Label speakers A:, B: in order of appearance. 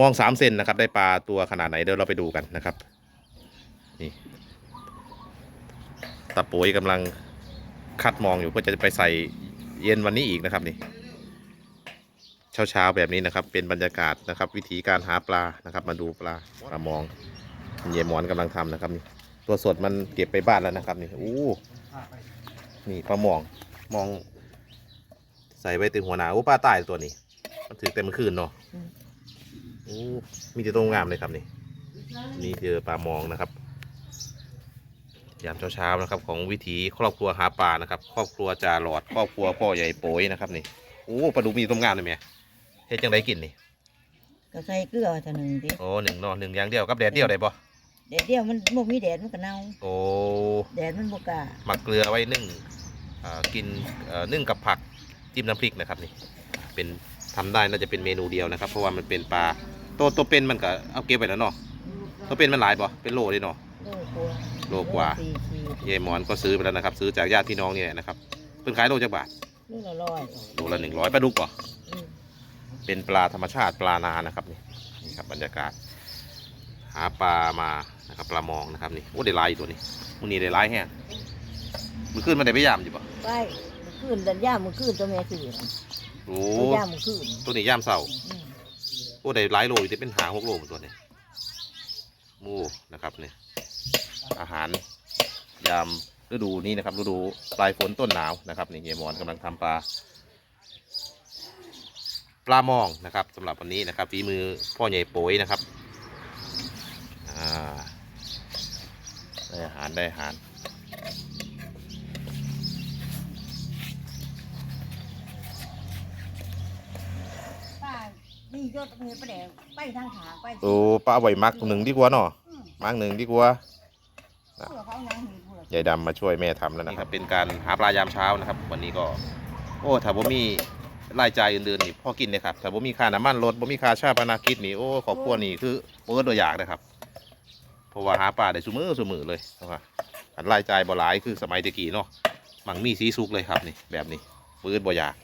A: มองสามเซนนะครับ ได้ปลาตัวขนาดไหนเดี๋ยวเราไปดูกันนะครับ นี่ตาปุ๋ยกำลังคัดมองอยู่เพื่อจะไปใส่เย็นวันนี้อีกนะครับนี่เช้าเช้าแบบนี้นะครับ เป็นบรรยากาศนะครับ วิธีการหาปลานะครับ มาดูปลาปลามองเยหมอนกำลังทำนะครับนี่ตัวสดมันเก็บไปบ้านแล้วนะครับนี่อู้นี่ปลาหมองมอง ใส่ไว้ตึงหัวหนาโอ้ปลาตายตัวนี้ มันถือเต็มคืนเนาะ โอ้มีแต่ตัวงามเลยครับนี่นี่คือปลามองนะครับยามเช้าๆนะครับ ของวิถีครอบครัวหาปลานะครับ ครอบครัวจ่าหลอดครอบครัวพ่อใหญ่โป้ยนะครับนี่โอ้ปลาดุกมีตัวงามเลยไหมเฮ็ดจังไดกินนี่
B: ก็ใส่เกลือเท่านึงดิ
A: โอ้หนึ่งเนอหนึ่งอย่างเดียวกับแดดเดียวได้ปะ
B: แดดเดียวมันบ่มีแดดมันก็เน่า
A: โอ้
B: แดดมันบ่กล้า
A: หมักเกลือไว้นึ่งอ่ากินเอ่อนึ่งกับผักจิ้มน้ำพริกนะครับนี่เป็นทำได้น่าจะเป็นเมนูเดียวนะครับ เพราะว่ามันเป็นปลา ตัวตัวเป็นมันก็เอาเก็บไปแล้วเนาะตัวเป็นมันหลายปะเป็นโลเลยเนาะ
B: โลกว่า
A: โลกว่า
B: สี่ขีด
A: เยายหมอนก็ซื้อไปแล้วนะครับ ซื้อจากญาติพี่น้องนี่แหละนะครับเพิ่นขายโลจักบาท
B: โลละร้อย
A: โลละหนึ่งร้อยปลาดุกปะ
B: อืม
A: เป็นปลาธรรมชาติปลานานะครับนี่นี่ครับบรรยากาศ หาปลามานะครับปลามองนะครับนี่โอ้ได้หลายอยู่ตัวนี้มันนี้ได้หลายแฮะมันขึ้นมาได้ไปยามอยู่ปะ
B: ไปมื้อคืนดันย่ามมื้อคืนตัวแม่ซื้อน่ะ
A: โอ้
B: ตัวย่ามมื้อคืน
A: ตัวนี้ย่ามเสา
B: อืม
A: โอ้ได้หลายโลอยู่ที่เป็นหาหกโลเหมือนตัวนี้หมูนะครับเนี่ยอาหารยามฤดูนี้นะครับฤดูปลายฝนต้นหนาวนะครับนี่เฮียมอนกำลังทำปลา ปลามองนะครับสำหรับวันนี้นะครับฝีมือพ่อใหญ่โป้ยนะครับอ่าได้อาหารได้อาหาร
B: นี่ยอดเงินประแดงไปทางขางไป
A: โอ้ปลาไหวมักหนึ่งดีกว่าเนาะ
B: อืม
A: มักหนึ่งดีกว่า
B: เพื่อเขายังมีเพื่อยา
A: ยดำมาช่วยแม่ทำแล้วนะครับ เป็นการหาปลายามเช้านะครับ วันนี้ก็ โอ้ถ้าบ่มีรายจ่ายอื่นๆนี่พอกินเลยครับถ้าบ่มีค่าน้ำมันรถบ่มีค่าชาพนากิจนี่โอ้ครอบครัวนี่คือเปิดตัวอยากนะครับเพราะว่าหาปลาได้ซุมือซุมือเลยนะครับอันรายจ่ายบ่หลายคือสมัยตะกี้เนาะหมังมีสีสุกเลยครับนี่แบบนี้เปิดบ่อยาก